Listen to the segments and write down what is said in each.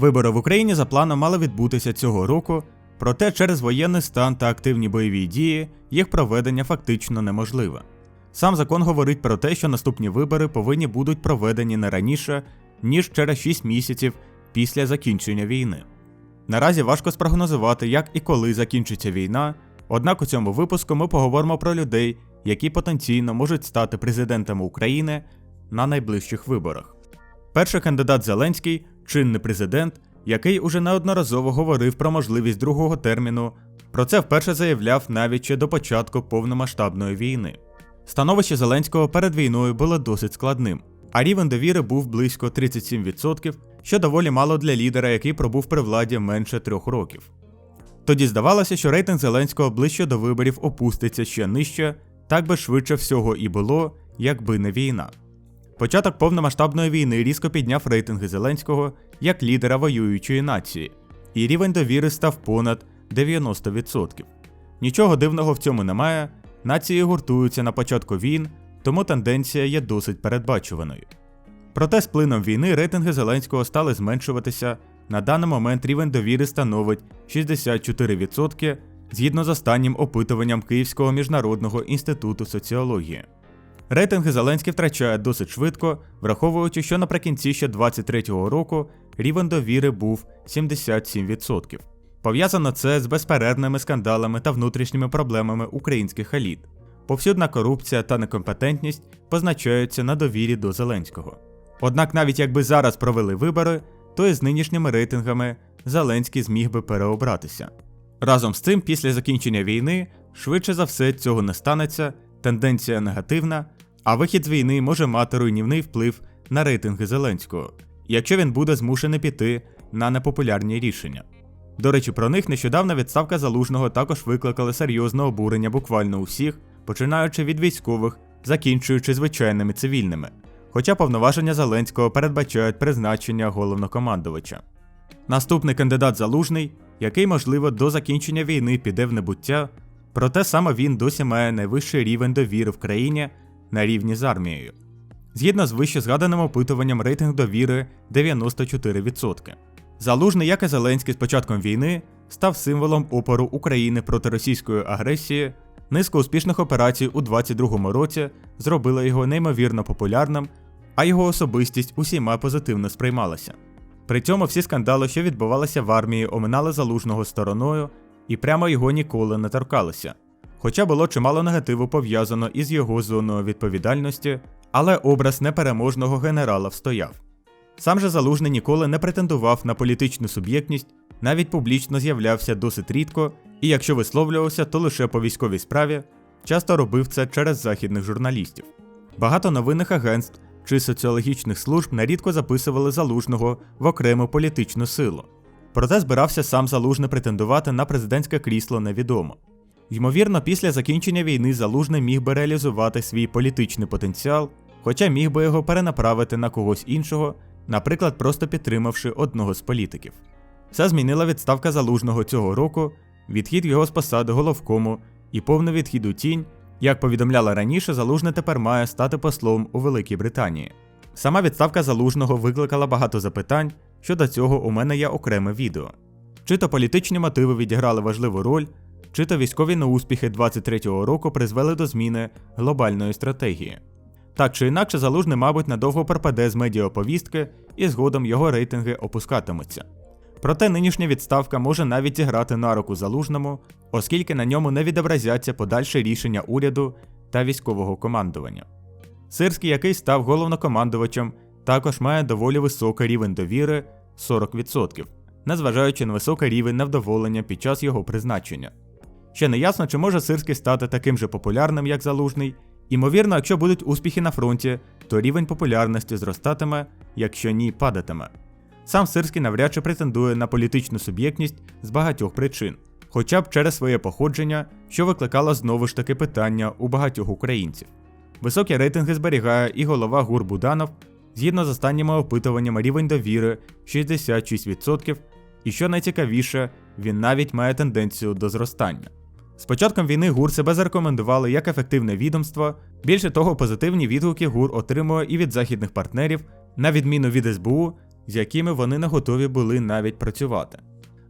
Вибори в Україні за планом мали відбутися цього року, проте через воєнний стан та активні бойові дії їх проведення фактично неможливе. Сам закон говорить про те, що наступні вибори повинні будуть проведені не раніше, ніж через 6 місяців після закінчення війни. Наразі важко спрогнозувати, як і коли закінчиться війна, однак у цьому випуску ми поговоримо про людей, які потенційно можуть стати президентами України на найближчих виборах. Перший кандидат Зеленський чинний президент, який уже неодноразово говорив про можливість другого терміну, про це вперше заявляв навіть ще до початку повномасштабної війни. Становище Зеленського перед війною було досить складним, а рівень довіри був близько 37%, що доволі мало для лідера, який пробув при владі менше трьох років. Тоді здавалося, що рейтинг Зеленського ближче до виборів опуститься ще нижче, так би швидше всього і було, якби не війна. Початок повномасштабної війни різко підняв рейтинги Зеленського як лідера воюючої нації, і рівень довіри став понад 90%. Нічого дивного в цьому немає, нації гуртуються на початку війн, тому тенденція є досить передбачуваною. Проте з плином війни рейтинги Зеленського стали зменшуватися. На даний момент рівень довіри становить 64% згідно з останнім опитуванням Київського міжнародного інституту соціології. Рейтинги Зеленський втрачає досить швидко, враховуючи, що наприкінці ще 23-го року рівень довіри був 77%. Пов'язано це з безперервними скандалами та внутрішніми проблемами українських еліт. Повсюдна корупція та некомпетентність позначаються на довірі до Зеленського. Однак, навіть якби зараз провели вибори, то із нинішніми рейтингами Зеленський зміг би переобратися. Разом з цим, після закінчення війни, швидше за все цього не станеться, тенденція негативна, а вихід з війни може мати руйнівний вплив на рейтинги Зеленського, якщо він буде змушений піти на непопулярні рішення. До речі, про них нещодавна відставка залужного також викликала серйозне обурення буквально усіх, починаючи від військових, закінчуючи звичайними цивільними. Хоча повноваження Зеленського передбачають призначення головнокомандувача. Наступний кандидат залужний, який, можливо, до закінчення війни піде в небуття, проте саме він досі має найвищий рівень довіри в країні на рівні з армією. Згідно з вище згаданим опитуванням, рейтинг довіри 94%. Залужний, як і Зеленський з початком війни, став символом опору України проти російської агресії. Низка успішних операцій у 22-му році зробила його неймовірно популярним, а його особистість усіма позитивно сприймалася. При цьому всі скандали, що відбувалися в армії, оминали залужного стороною і прямо його ніколи не торкалися. Хоча було чимало негативу пов'язано із його зоною відповідальності, але образ непереможного генерала встояв. Сам же Залужний ніколи не претендував на політичну суб'єктність, навіть публічно з'являвся досить рідко, і якщо висловлювався, то лише по військовій справі, часто робив це через західних журналістів. Багато новинних агентств чи соціологічних служб нерідко записували залужного в окрему політичну силу. Проте збирався сам залужний претендувати на президентське крісло невідомо. Ймовірно, після закінчення війни залужний міг би реалізувати свій політичний потенціал, хоча міг би його перенаправити на когось іншого, наприклад, просто підтримавши одного з політиків. Це змінила відставка залужного цього року, відхід його з посади головкому і повний відхід у тінь, як повідомляла раніше, залужний тепер має стати послом у Великій Британії. Сама відставка залужного викликала багато запитань, щодо цього у мене є окреме відео. Чи то політичні мотиви відіграли важливу роль, чи то військові неуспіхи 23-го року призвели до зміни глобальної стратегії. Так чи інакше, залужний, мабуть, надовго пропаде з медіаповістки і згодом його рейтинги опускатимуться. Проте нинішня відставка може навіть зіграти на руку залужному, оскільки на ньому не відобразяться подальші рішення уряду та військового командування. Сирський, який став головнокомандувачем, також має доволі високий рівень довіри 40%, незважаючи на високий рівень невдоволення під час його призначення. Ще не ясно, чи може Сирський стати таким же популярним, як залужний. Імовірно, якщо будуть успіхи на фронті, то рівень популярності зростатиме, якщо ні, падатиме. Сам Сирський навряд чи претендує на політичну суб'єктність з багатьох причин, хоча б через своє походження, що викликало знову ж таки питання у багатьох українців. Високі рейтинги зберігає і голова ГУР Буданов, згідно з останніми опитуваннями рівень довіри 66%, і що найцікавіше, він навіть має тенденцію до зростання. З початком війни ГУР себе зарекомендували як ефективне відомство. Більше того, позитивні відгуки ГУР отримує і від західних партнерів, на відміну від СБУ, з якими вони не готові були навіть працювати.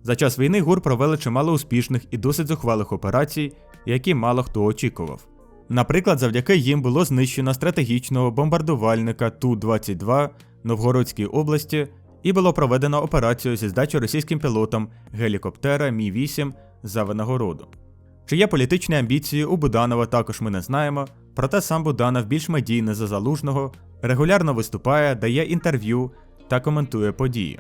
За час війни ГУР провели чимало успішних і досить зухвалих операцій, які мало хто очікував. Наприклад, завдяки їм було знищено стратегічного бомбардувальника Ту-22 Новгородській області і було проведено операцію зі здачі російським пілотам гелікоптера Мі-8 за винагороду. Чи є політичні амбіції у Буданова також ми не знаємо, проте сам Буданов більш медійний за залужного, регулярно виступає, дає інтерв'ю та коментує події.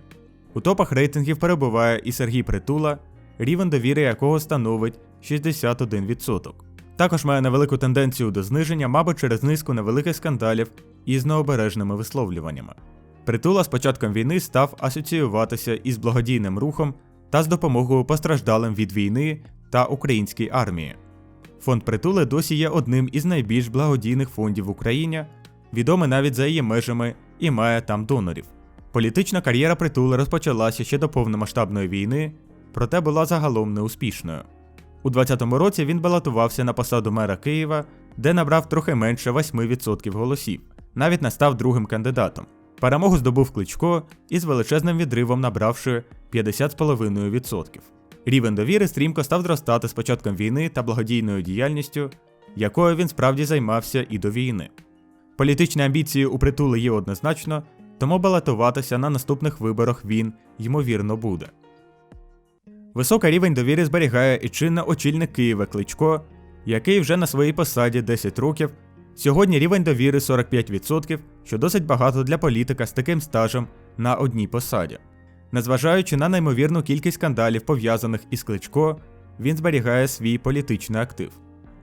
У топах рейтингів перебуває і Сергій Притула, рівень довіри якого становить 61%. Також має невелику тенденцію до зниження, мабуть, через низку невеликих скандалів із необережними висловлюваннями. Притула з початком війни став асоціюватися із благодійним рухом та з допомогою постраждалим від війни та українській армії. Фонд притули досі є одним із найбільш благодійних фондів в Україні, відомий навіть за її межами і має там донорів. Політична кар'єра притули розпочалася ще до повномасштабної війни, проте була загалом неуспішною. У 2020 році він балотувався на посаду мера Києва, де набрав трохи менше 8% голосів, навіть не став другим кандидатом. Перемогу здобув Кличко із величезним відривом набравши 50,5%. Рівень довіри стрімко став зростати з початком війни та благодійною діяльністю, якою він справді займався і до війни. Політичні амбіції у притули є однозначно, тому балотуватися на наступних виборах він, ймовірно, буде. Високий рівень довіри зберігає і чинно очільник Києва Кличко, який вже на своїй посаді 10 років. Сьогодні рівень довіри 45%, що досить багато для політика з таким стажем на одній посаді. Незважаючи на неймовірну кількість скандалів, пов'язаних із Кличко, він зберігає свій політичний актив.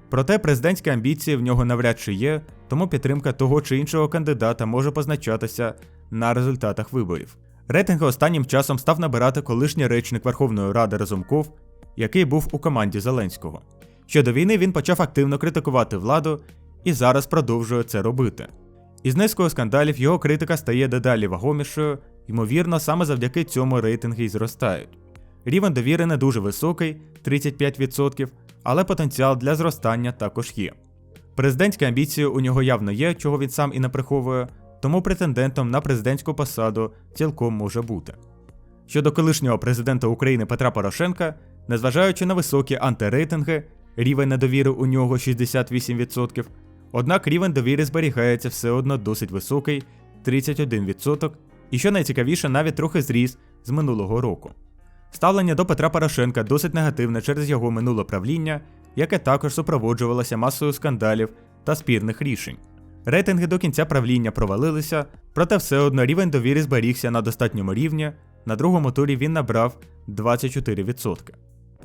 Проте президентські амбіції в нього навряд чи є, тому підтримка того чи іншого кандидата може позначатися на результатах виборів. Рейтинги останнім часом став набирати колишній речник Верховної Ради Разумков, який був у команді Зеленського. Щодо війни він почав активно критикувати владу і зараз продовжує це робити. Із низкою скандалів його критика стає дедалі вагомішою, ймовірно, саме завдяки цьому рейтинги й зростають. Рівень довіри не дуже високий 35%, але потенціал для зростання також є. Президентські амбіції у нього явно є, чого він сам і не приховує, тому претендентом на президентську посаду цілком може бути. Щодо колишнього президента України Петра Порошенка, незважаючи на високі антирейтинги, рівень недовіри у нього 68%, однак рівень довіри зберігається все одно досить високий 31%, і що найцікавіше, навіть трохи зріс з минулого року. Ставлення до Петра Порошенка досить негативне через його минуле правління, яке також супроводжувалося масою скандалів та спірних рішень. Рейтинги до кінця правління провалилися, проте все одно рівень довіри зберігся на достатньому рівні. На другому турі він набрав 24%.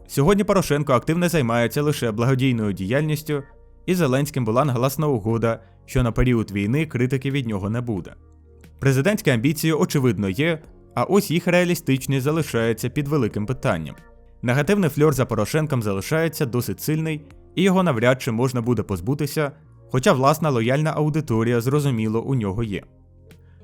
Сьогодні Порошенко активно займається лише благодійною діяльністю, і Зеленським була нагласна угода, що на період війни критики від нього не буде. Президентські амбіції, очевидно, є, а ось їх реалістичність залишається під великим питанням. Негативний фльор за Порошенком залишається досить сильний, і його навряд чи можна буде позбутися, хоча власна лояльна аудиторія, зрозуміло, у нього є.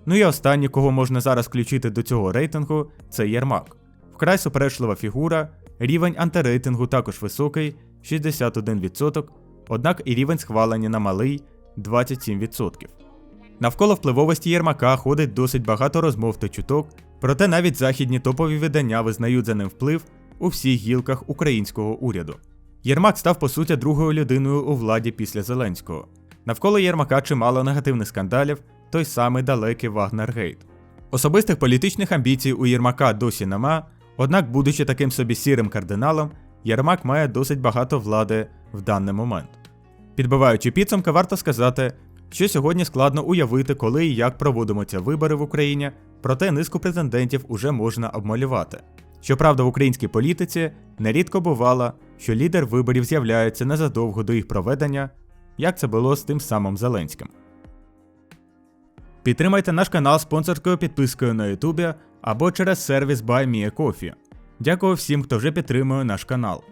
Ну і останнє, кого можна зараз включити до цього рейтингу, це Єрмак. Вкрай суперечлива фігура, рівень антирейтингу також високий 61%, однак і рівень схвалення на малий 27%. Навколо впливовості Єрмака ходить досить багато розмов та чуток, проте навіть західні топові видання визнають за ним вплив у всіх гілках українського уряду. Єрмак став по суті другою людиною у владі після Зеленського. Навколо Єрмака чимало негативних скандалів, той самий далекий Вагнергейт. Особистих політичних амбіцій у Єрмака досі нема, однак, будучи таким собі сірим кардиналом, Єрмак має досить багато влади в даний момент. Підбиваючи підсумки, варто сказати, що сьогодні складно уявити, коли і як проводимуться вибори в Україні, проте низку претендентів уже можна обмалювати. Щоправда, в українській політиці нерідко бувало, що лідер виборів з'являється незадовго до їх проведення, як це було з тим самим Зеленським. Підтримайте наш канал спонсорською підпискою на Ютубі або через сервіс BuyMeACoffee. Дякую всім, хто вже підтримує наш канал.